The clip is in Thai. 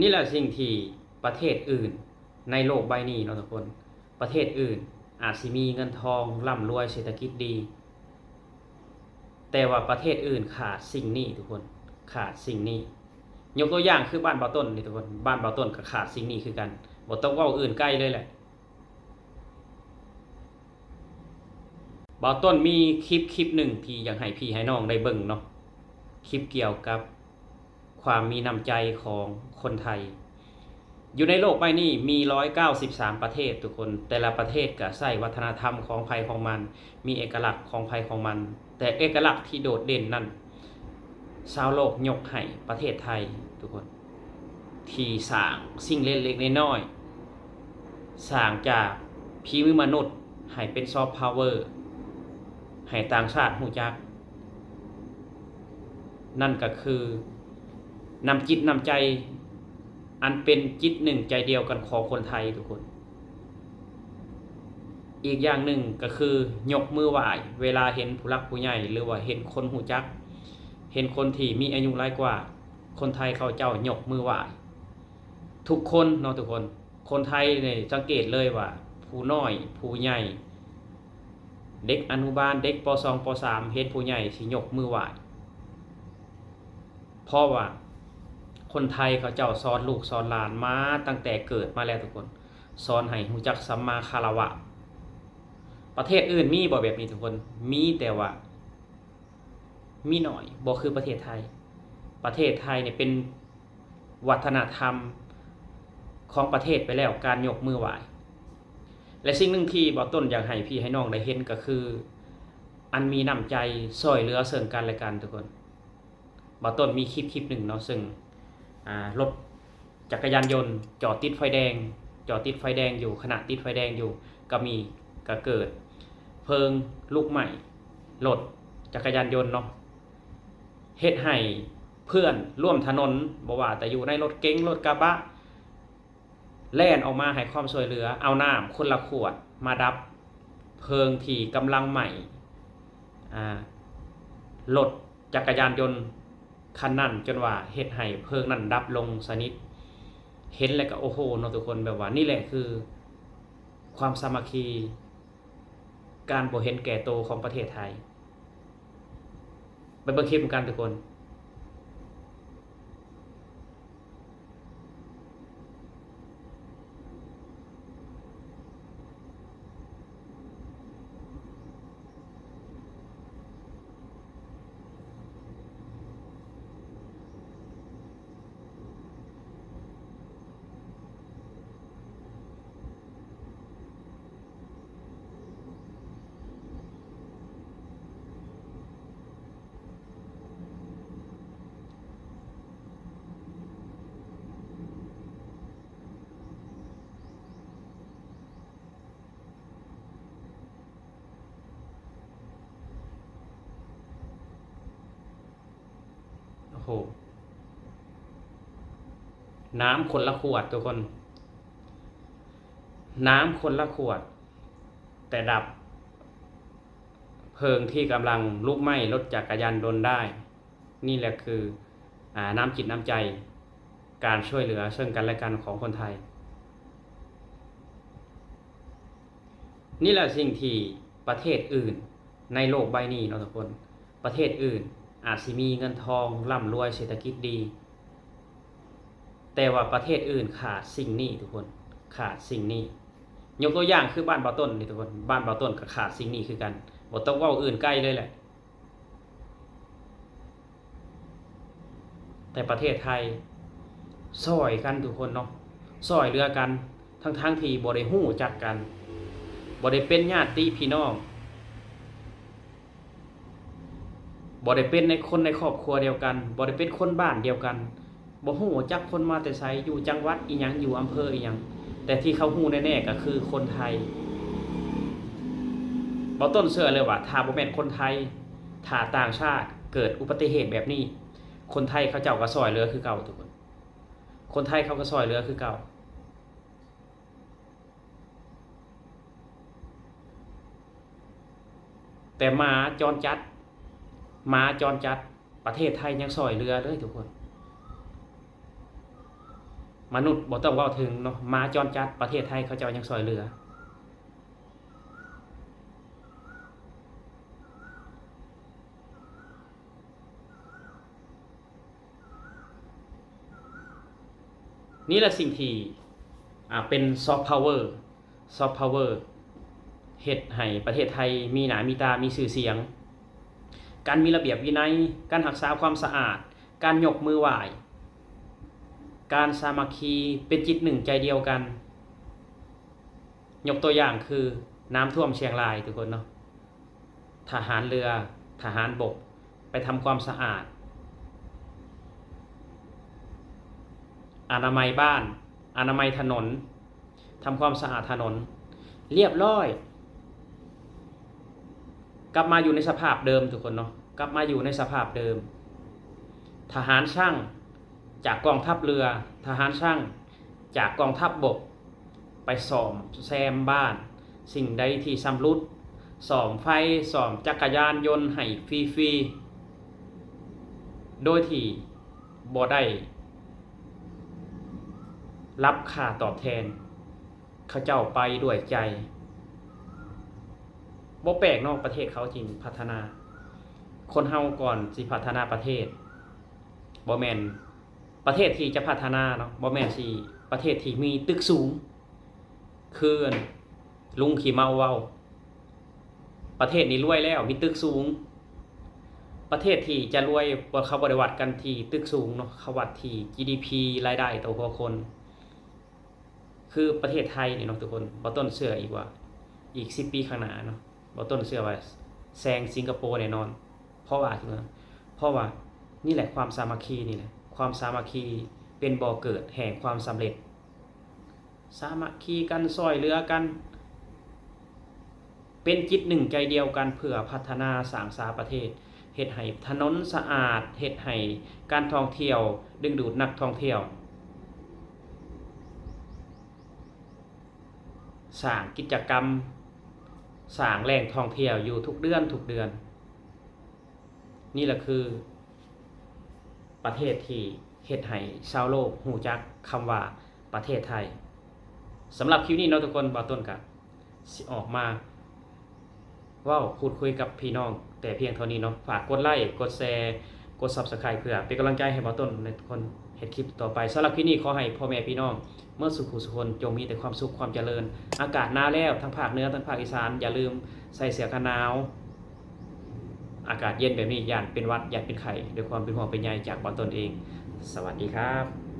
นี่แหละสิ่งที่ประเทศอื่น ในโลกใบนี้เนาะทุกคน ประเทศอื่น อาจสิมีเงินทองร่ำรวยเศรษฐกิจดี แต่ว่าประเทศอื่นขาดสิ่งนี้ทุกคนขาดสิ่งนี้ ยกตัวอย่างคือบ้านเบาต้นนี่ทุกคนบ้านเบาต้นก็ขาดสิ่งนี้คือกันบ่ต้องว้าอื่นใกล้เลยแหละเบาต้นมีคลิปคลิปหนึ่งที่อยากให้พี่ให้น้องได้เบิ่งเนาะคลิปเกี่ยวกับ ความมีน้ำใจของคนไทย อยู่ในโลกใบนี้มี 193 ประเทศทุกคน แต่ละประเทศก็ใส่วัฒนธรรมของภัยของมัน มีเอกลักษณ์ของภัยของมัน แต่เอกลักษณ์ที่โดดเด่นนั่นชาวโลกยกให้ประเทศไทยทุกคน ที่สร้างสิ่งเล็กๆน้อยๆสร้างจากพีมือมนุษย์ให้เป็นซอฟต์พาวเวอร์ให้ต่างชาติหูจัก นั่นก็คือ นำจิตนำใจ อันเป็นจิตหนึ่งใจเดียวกันของคนไทยทุกคน อีกอย่างหนึ่งก็คือยกมือไหว้เวลาเห็นผู้รักผู้ใหญ่หรือว่าเห็นคนหูจัก เห็นคนที่มีอายุหลายกว่า คนไทยเขาเจ้ายกมือไหว้ทุกคนเนาะทุกคน คนไทยเนี่ยสังเกตเลยว่า ผู้น้อยผู้ใหญ่เด็กอนุบาลเด็กป .2 ป .3 เห็นผู้ใหญ่สิยกมือไหว้เพราะว่า คนไทยเขาเจ้าสอนลูกสอนหลานมาตั้งแต่เกิดมาแล้วทุกคนสอนให้รู้จักสัมมาคารวะ ประเทศอื่นมีบ่แบบนี้ทุกคนมีแต่ว่า มีหน่อยบ่คือประเทศไทย ประเทศไทยเนี่ยเป็นวัฒนธรรมของประเทศไปแล้วการยกมือไหวและสิ่งหนึ่งที่บ่ต้นอยากให้พี่ให้น้องได้เห็นก็คือ อันมีน้ำใจช่วยเหลือซึ่งกันและกันทุกคนบาต้นมีคลิปคลิปหนึ่งเนาะซึ่ง รถจักรยานยนต์ จอดติดไฟแดง จอดติดไฟแดงอยู่ขณะติดไฟแดงอยู่ ก็มีก็เกิด เพลิงลุกใหม่รถจักรยานยนต์เนาะเฮ็ดให้เพื่อนร่วมถนนบ่ว่าแต่อยู่ในรถเก๋งรถกระบะแล่นออกมาให้ความช่วยเหลือ เอาน้ำคนละขวดมาดับเพลิงที่กำลังใหม่รถจักรยานยนต์ คันนั่นจนว่าเฮ็ดให้เพลิงนั่นดับลงสนิท เห็นแล้วก็โอ้โหเนาะทุกคนแบบว่านี่แหละคือ ความสามัคคี การบ่เห็นแก่โตของประเทศไทย ไปเบิ่งคลิปกันทุกคน โห น้ำคนละขวดทุกคน น้ำคนละขวด แต่ดับ เพลิงที่กำลังลุกไหม้รถจักรยานยนต์ได้ นี่แหละคืออน้ำจิตน้ำใจ การช่วยเหลือซึ่งกันและกันของคนไทย นี่แหละสิ่งที่ประเทศอื่นในโลกใบนี้เนาะทุกคน ประเทศอื่น อาจสิมีเงินทองร่ำรวยเศรษฐกิจดี แต่ว่าประเทศอื่นขาดสิ่งนี้ทุกคนขาดสิ่งนี้ ยกตัวอย่างคือบ้านเบาต้นนี่ทุกคนบ้านเบาต้นก็ขาดสิ่งนี้คือกันบ่ต้องว้าอื่นใกล้เลยแหละ แต่ประเทศไทยซอยกันทุกคนเนาะซอยเรือกันทั้งทั้งที่บ่ได้ฮู้จักกันบ่ได้เป็นญาติพี่น้อง บ่ได้เป็นในคนในครอบครัวเดียวกันบ่ได้เป็นคนบ้านเดียวกันบ่ฮู้จักคนมาแต่ไสอยู่จังหวัดอีหยังอยู่อำเภออีหยังแต่ที่เขาฮู้แน่ๆก็คือคนไทยบ่ต้นเชื่อเลยว่าถ้าบ่แม่นคนไทยถ้าต่างชาติเกิดอุบัติเหตุแบบนี้ คนไทยเขาเจ้าก็ซอยเหลือคือเก่าทุกคน คนไทยเขาก็ซอยเหลือคือเก่า แต่มาจรจัด หมาจรจัดประเทศไทยยังซอยเรือเลยทุกคน มนุษย์บ่ต้องเว้าถึงเนาะหมาจรจัดประเทศไทยเขาจ้ายังซอยเหลือนี่แหละสิ่งที่อ่าเป็นซอฟต์พาวเวอร์ซอฟต์พาวเวอร์เฮ็ดให้ประเทศไทยมีหนามีตา มีสื่อเสียง การมีระเบียบวินัย การรักษาความสะอาด การยกมือไหว้ การสามัคคีเป็นจิตหนึ่งใจเดียวกัน ยกตัวอย่างคือน้ำท่วมเชียงรายทุกคนเนาะ ทหารเรือ ทหารบก ไปทำความสะอาด อนามัยบ้าน อนามัยถนนทำความสะอาดถนน เรียบร้อย กลับมาอยู่ในสภาพเดิมทุกคนเนาะกลับมาอยู่ในสภาพเดิม ทหารช่างจากกองทัพเรือ ทหารช่างจากกองทัพบบก ไปสอมแซมบ้าน สิ่งใดที่สำรุดสอมไฟสอมจักรยานยนต์ให้ฟรีๆโดยที่บ่ได้รับค่าตอบแทน เขาเจ้าไปด้วยใจ บ่แปลกนอกประเทศเขาจริงพัฒนา คนเฮาก่อนสิพัฒนาประเทศบ่แมนประเทศที่จะพัฒนาเนาะบ่แมนสิประเทศที่มีตึกสูงคืออันลุงขี่เมาเว้า ประเทศนี้รวยแล้วมีตึกสูง ประเทศที่จะรวยบ่เขาบ่ได้วัดกันที่ตึกสูงเนาะเขาวัดที่ GDP รายได้ต่อหัวคน คือประเทศไทยนี่เนาะทุกคนบ่ต้นเชื่ออีกว่า อีก10ปีข้างหน้าเนาะ บ่ต้นเชื่อว่าแซงสิงคโปร์แน่นอน เพราะว่าถึงเพราะว่านี่แหละความสามัคคีนี่แหละความสามัคคีเป็นบ่อเกิดแห่งความสำเร็จ สามัคคีกันซอยเหลือกัน เป็นจิตหนึ่งใจเดียวกันเพื่อพัฒนาสางสาประเทศเฮ็ดให้ถนนสะอาดเฮ็ดให้การท่องเที่ยว ดึงดูดนักท่องเที่ยวสร้างกิจกรรม สร้างแหล่งท่องเที่ยวอยู่ทุกเดือนทุกเดือน นี่แหละคือ ประเทศที่เฮ็ดให้ชาวโลกหูจักคำว่าประเทศไทยสำหรับคลิปนี้เนาะทุกคนบ่าวต้นกับสิออกมาเว้าพูดคุยกับพี่น้อง แต่เพียงเท่านี้เนาะฝากกดไลค์กดแชร์กด Subscribe เพื่อเป็นกำลังใจให้บ่าวต้นในทุกคน เฮ็ดคลิปต่อไปสำหรับคลิปนี้ขอให้พ่อแม่พี่น้อง เมื่อสุขุสุคนจงมีแต่ความสุขความเจริญ อากาศหนาวแล้วทั้งภาคเหนือทั้งภาคอีสานอย่าลืมใส่เสื้อกันหนาว อากาศเย็นแบบนี้ย่านเป็นวัดย่านเป็นไข่ด้วยความเป็นห่วงเป็นใยจากบ่าวต้นเอง สวัสดีครับ